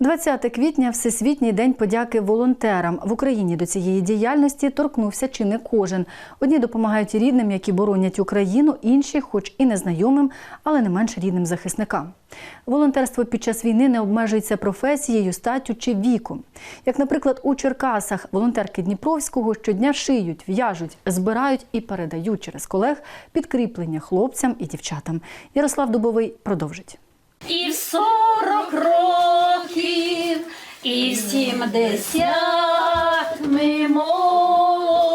20 квітня Всесвітній день подяки волонтерам. В Україні до цієї діяльності торкнувся чи не кожен. Одні допомагають рідним, які боронять Україну, інші, хоч і незнайомим, але не менш рідним захисникам. Волонтерство під час війни не обмежується професією, статтю чи віком. Як, наприклад, у Черкасах волонтерки Дніпровського щодня шиють, в'яжуть, збирають і передають через колег підкріплення хлопцям і дівчатам. Ярослав Дубовий продовжить. І в сорок років, і в сімдесят ми молоді.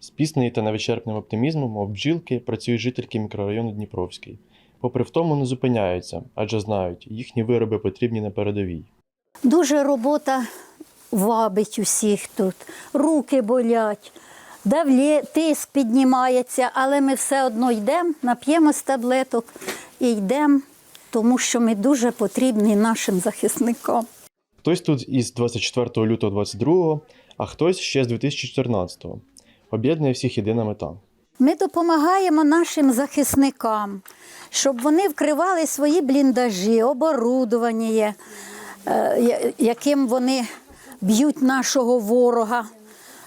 З піснею та невичерпним оптимізмом мов бджілки працюють жительки мікрорайону Дніпровський. Попри втому не зупиняються, адже знають, їхні вироби потрібні на передовій. Дуже робота вабить усіх тут. Руки болять, давлє, тиск піднімається, але ми все одно йдемо, нап'ємо з таблеток і йдемо, тому що ми дуже потрібні нашим захисникам. Хтось тут із 24 лютого 22, а хтось ще з 2014. Об'єднує всіх єдина мета. Ми допомагаємо нашим захисникам, щоб вони вкривали свої бліндажі, оборудування, е, яким вони б'ють нашого ворога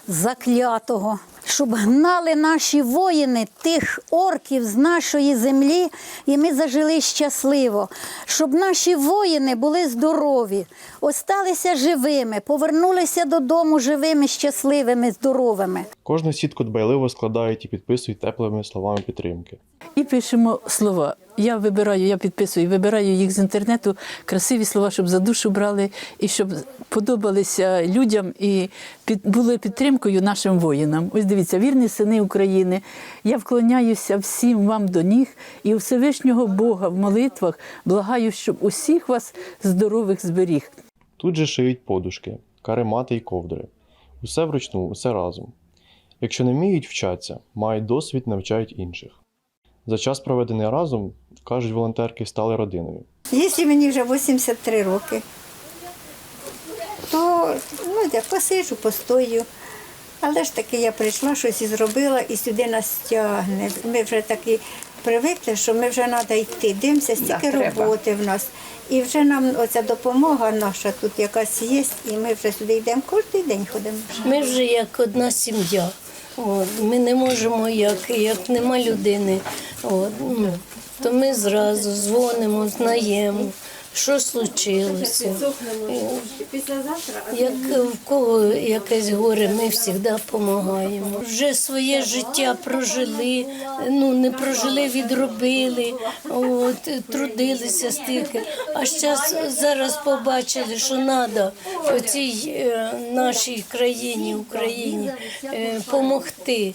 заклятого, щоб гнали наші воїни тих орків з нашої землі, і ми зажили щасливо, щоб наші воїни були здорові, осталися живими, повернулися додому живими, щасливими, здоровими. Кожну сітку дбайливо складають і підписують теплими словами підтримки. І пишемо слова. Я вибираю, я підписую, вибираю їх з інтернету, красиві слова, щоб за душу брали, і щоб подобалися людям і під, були підтримкою нашим воїнам. Ось дивіться, вірні сини України. Я вклоняюся всім вам до ніг і у Всевишнього Бога в молитвах благаю, щоб усіх вас здорових зберіг. Тут же шиють подушки, каремати й ковдри. Усе вручну, усе разом. Якщо не вміють вчаться, мають досвід, навчають інших. За час, проведений разом, кажуть волонтерки, стали родиною. Якщо мені вже 83 роки, то ну, я посиджу, постою. Але ж таки я прийшла, щось і зробила, і сюди нас тягне. Ми вже такі привикли, що ми вже треба йти. Дивимося, стільки роботи в нас. І вже нам оця допомога наша тут якась є, і ми вже сюди йдемо кожен день ходимо. Ми вже як одна сім'я. От, ми не можемо, як, як нема людини. От, ну, то ми зразу дзвонимо, знаємо, що случилося. Як в кого якесь горе, ми завжди допомагаємо. Вже своє життя прожили, ну не прожили, відробили, от, трудилися стільки. А зараз зараз побачили, що треба в цій е, нашій країні, Україні, допомогти.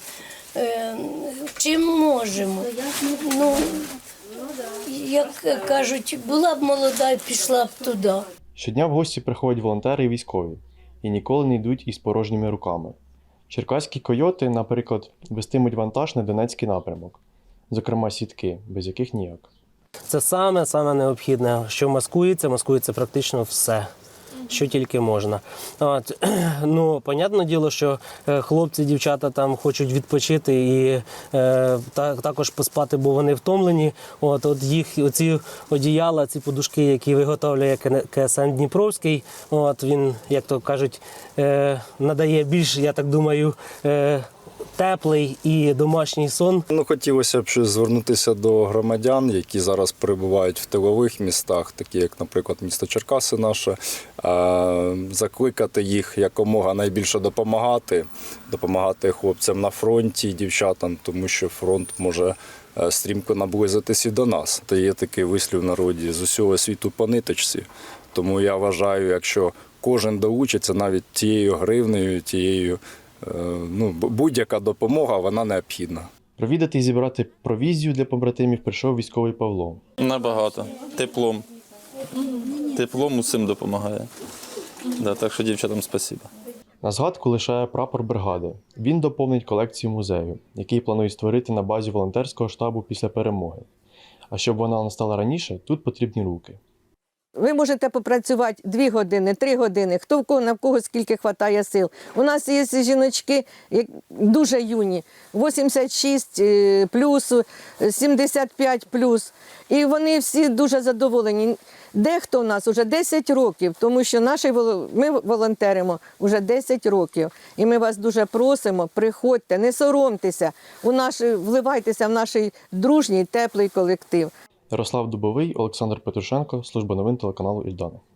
Чим можемо? Ну, як кажуть, була б молода і пішла б туди. Щодня в гості приходять волонтери і військові і ніколи не йдуть із порожніми руками. Черкаські койоти, наприклад, вестимуть вантаж на Донецький напрямок, зокрема сітки, без яких ніяк. Це саме саме необхідне, що маскується, маскується практично все. Що тільки можна. От, ну, понятне діло, що е, хлопці, дівчата там хочуть відпочити і е, та, також поспати, бо вони втомлені. От, от їх оці одіяла, ці подушки, які виготовляє КСН Дніпровський. От він, як то кажуть, е, надає більш, я так думаю, е, теплий і домашній сон. Ну, хотілося б ще звернутися до громадян, які зараз перебувають в тилових містах, такі як, наприклад, місто Черкаси наше, закликати їх якомога найбільше допомагати, допомагати хлопцям на фронті, дівчатам, тому що фронт може е, стрімко наблизитись і до нас. Та є такий вислів в народі з усього світу по ниточці. Тому я вважаю, якщо кожен долучиться навіть тією гривнею, тією ну, будь-яка допомога, вона необхідна. Провідати і зібрати провізію для побратимів прийшов військовий Павло. Набагато. Теплом. Теплом усім допомагає. Да, так що дівчатам спасибо. На згадку лишає прапор бригади. Він доповнить колекцію музею, який планують створити на базі волонтерського штабу після перемоги. А щоб вона настала раніше, тут потрібні руки. Ви можете попрацювати 2 години, 3 години, хто в кого на кого скільки вистачає сил. У нас є жіночки дуже юні, 86 е, плюс, е, 75 плюс. І вони всі дуже задоволені. Дехто в нас вже 10 років, тому що наші ми волонтеримо вже 10 років. І ми вас дуже просимо, приходьте, не соромтеся, у наш, вливайтеся в наш дружній, теплий колектив. Ярослав Дубовий, Олександр Петрушенко, служба новин телеканалу Ільдана.